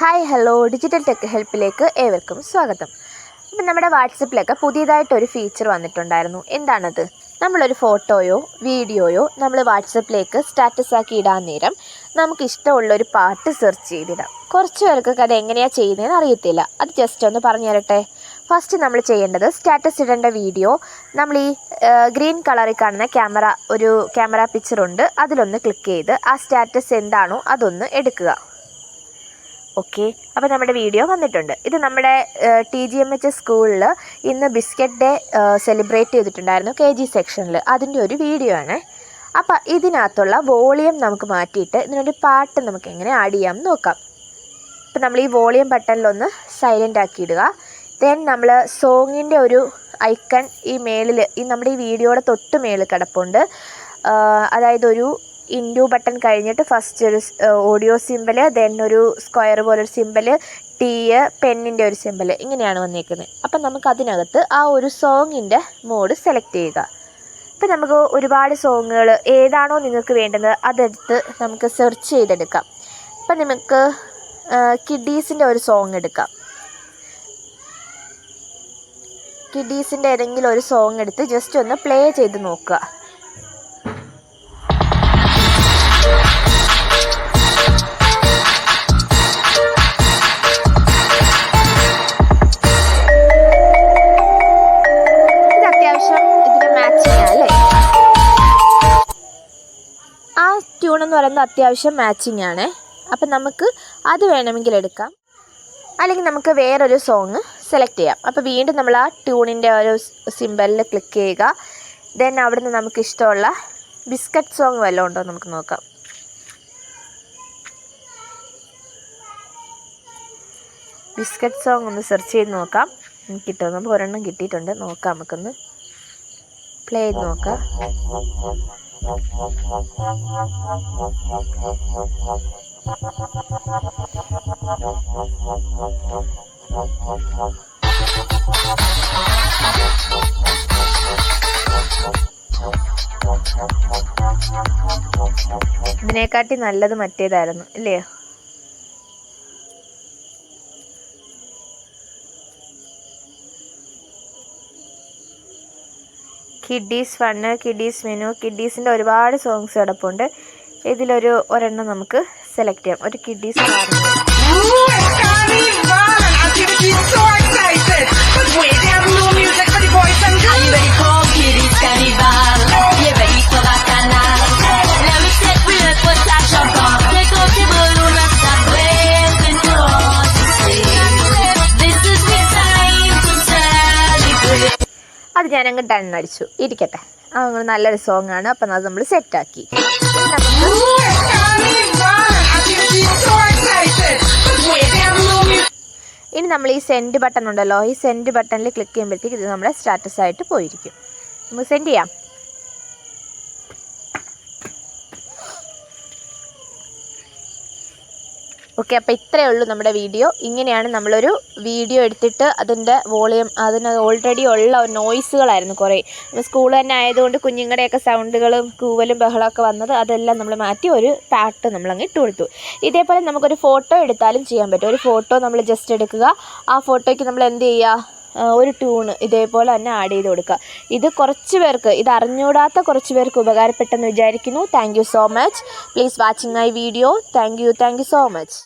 Hi hello. Digital tech ഹെൽപ്പിലേക്ക് ഏവർക്കും സ്വാഗതം. ഇപ്പം നമ്മുടെ വാട്സപ്പിലൊക്കെ പുതിയതായിട്ടൊരു ഫീച്ചർ വന്നിട്ടുണ്ടായിരുന്നു. എന്താണത്? നമ്മളൊരു ഫോട്ടോയോ വീഡിയോയോ നമ്മൾ വാട്സപ്പിലേക്ക് സ്റ്റാറ്റസ് ആക്കി ഇടാൻ നേരം നമുക്ക് ഇഷ്ടമുള്ളൊരു പാട്ട് സെർച്ച് ചെയ്തിടാം. കുറച്ച് പേർക്കൊക്കെ അത് എങ്ങനെയാണ് ചെയ്യുന്നതെന്ന് അറിയത്തില്ല. അത് ജസ്റ്റ് ഒന്ന് പറഞ്ഞു തരട്ടെ? ഫസ്റ്റ് നമ്മൾ ചെയ്യേണ്ടത് സ്റ്റാറ്റസ് ഇടേണ്ട വീഡിയോ നമ്മൾ ഈ ഗ്രീൻ കളറിൽ കാണുന്ന ക്യാമറ ഒരു ക്യാമറ പിക്ചറുണ്ട് അതിലൊന്ന് ക്ലിക്ക് ചെയ്ത് ആ സ്റ്റാറ്റസ് എന്താണോ അതൊന്ന് എടുക്കുക. ഓക്കെ. അപ്പോൾ നമ്മുടെ വീഡിയോ വന്നിട്ടുണ്ട്. ഇത് നമ്മുടെ ടി ജി എം എച്ച് സ്കൂളിൽ ഇന്ന് ബിസ്ക്കറ്റ് ഡേ സെലിബ്രേറ്റ് ചെയ്തിട്ടുണ്ടായിരുന്നു കെ ജി സെക്ഷനിൽ അതിന്റെ ഒരു വീഡിയോ ആണ്. അപ്പോൾ ഇതിനകത്തുള്ള വോളിയം നമുക്ക് മാറ്റിയിട്ട് ഇതിനൊരു പാട്ട് നമുക്ക് എങ്ങനെ ആഡ് ചെയ്യാം എന്ന് നോക്കാം. ഇപ്പം നമ്മൾ ഈ വോളിയം ബട്ടണിലൊന്ന് സൈലന്റ് ആക്കി ഇടുക. ദെൻ നമ്മൾ സോങ്ങിന്റെ ഒരു ഐക്കൺ ഈ മേളിൽ ഈ നമ്മുടെ ഈ വീഡിയോയുടെ തൊട്ട് മേളിൽ കിടപ്പുണ്ട്. അതായത് ഒരു ഇൻഡു ബട്ടൺ കഴിഞ്ഞിട്ട് ഫസ്റ്റ് ഒരു ഓഡിയോ സിമ്പൽ ദെൻ ഒരു സ്ക്വയർ പോലെ ഒരു സിമ്പിൾ ടീ പെന്നിന്റെ ഒരു സിമ്പിൾ ഇങ്ങനെയാണ് വന്നേക്കുന്നത് അപ്പം നമുക്ക് അതിനകത്ത് ആ ഒരു സോങ്ങിന്റെ മോഡ് സെലക്ട് ചെയ്യുക. ഇപ്പം നമുക്ക് ഒരുപാട് സോങ്ങുകൾ ഏതാണോ നിങ്ങൾക്ക് വേണ്ടത് അതെടുത്ത് നമുക്ക് സെർച്ച് ചെയ്തെടുക്കാം. ഇപ്പം നമുക്ക് കിഡീസിന്റെ ഒരു സോങ് എടുക്കാം. കിഡീസിന്റെ ഏതെങ്കിലും ഒരു സോങ് എടുത്ത് ജസ്റ്റ് ഒന്ന് പ്ലേ ചെയ്ത് നോക്കുക. ട്യൂൺ എന്ന് പറയുന്നത് അത്യാവശ്യം മാച്ചിങ് ആണ്. അപ്പം നമുക്ക് അത് വേണമെങ്കിൽ എടുക്കാം. അല്ലെങ്കിൽ നമുക്ക് വേറൊരു സോങ് സെലക്ട് ചെയ്യാം. അപ്പോൾ വീണ്ടും നമ്മൾ ആ ട്യൂണിന്റെ ഒരു സിമ്പലിൽ ക്ലിക്ക് ചെയ്യുക. ദെൻ അവിടുന്ന് നമുക്ക് ഇഷ്ടമുള്ള ബിസ്ക്കറ്റ് സോങ് വല്ലതും ഉണ്ടോ നമുക്ക് നോക്കാം. ബിസ്ക്കറ്റ് സോങ് ഒന്ന് സെർച്ച് ചെയ്ത് നോക്കാം. കിട്ടും? നമുക്ക് ഒരെണ്ണം കിട്ടിയിട്ടുണ്ട്. നോക്കാം നമുക്കൊന്ന് പ്ലേ ചെയ്ത് നോക്കാം. ഇതിനെക്കാട്ടി നല്ലത് മറ്റേതായിരുന്നു ഇല്ലയോ കിഡീസ് ഫണ്ണ് കിഡീസ് മെനു കിഡീസിന്റെ ഒരുപാട് സോങ്സ് കിടപ്പുണ്ട്. ഇതിലൊരു ഒരെണ്ണം നമുക്ക് സെലക്ട് ചെയ്യാം. ഒരു കിഡീസ് അത് ഞാൻ അങ്ങ് ഡൺ അടിച്ചു ഇരിക്കട്ടെ അങ്ങനെ നല്ലൊരു സോങ് ആണ്. അപ്പം അത് നമ്മൾ സെറ്റാക്കി. ഇനി നമ്മൾ ഈ സെൻഡ് ബട്ടൺ ഉണ്ടല്ലോ. ഈ സെൻഡ് ബട്ടണിൽ ക്ലിക്ക് ചെയ്യുമ്പോഴത്തേക്ക് ഇത് നമ്മുടെ സ്റ്റാറ്റസ് ആയിട്ട് പോയിരിക്കും. നമുക്ക് സെൻഡ് ചെയ്യാം. ഓക്കെ അപ്പോൾ ഇത്രയേ ഉള്ളൂ നമ്മുടെ വീഡിയോ. ഇങ്ങനെയാണ് നമ്മളൊരു വീഡിയോ എടുത്തിട്ട് അതിന്റെ വോളിയം അതിന് ഓൾറെഡി ഉള്ള നോയ്സുകളായിരുന്നു കുറേ. സ്കൂൾ തന്നെ ആയതുകൊണ്ട് കുഞ്ഞുങ്ങളുടെയൊക്കെ സൗണ്ടുകളും കൂവലും ബഹളമൊക്കെ വന്നത് അതെല്ലാം നമ്മൾ മാറ്റി ഒരു പാട്ട് നമ്മളങ്ങ് ഇട്ട് കൊടുത്തു. ഇതേപോലെ നമുക്കൊരു ഫോട്ടോ എടുത്താലും ചെയ്യാൻ പറ്റും. ഒരു ഫോട്ടോ നമ്മൾ ജസ്റ്റ് എടുക്കുക. ആ ഫോട്ടോയ്ക്ക് നമ്മൾ എന്ത് ചെയ്യുക? ഒരു ട്യൂണ് ഇതേപോലെ തന്നെ ആഡ് ചെയ്ത് കൊടുക്കുക. ഇത് കുറച്ച് പേർക്ക് ഇത് അറിഞ്ഞൂടാത്ത കുറച്ച് പേർക്ക് ഉപകാരപ്പെട്ടെന്ന് വിചാരിക്കുന്നു. Thank so much please watching my video thank you thank you so much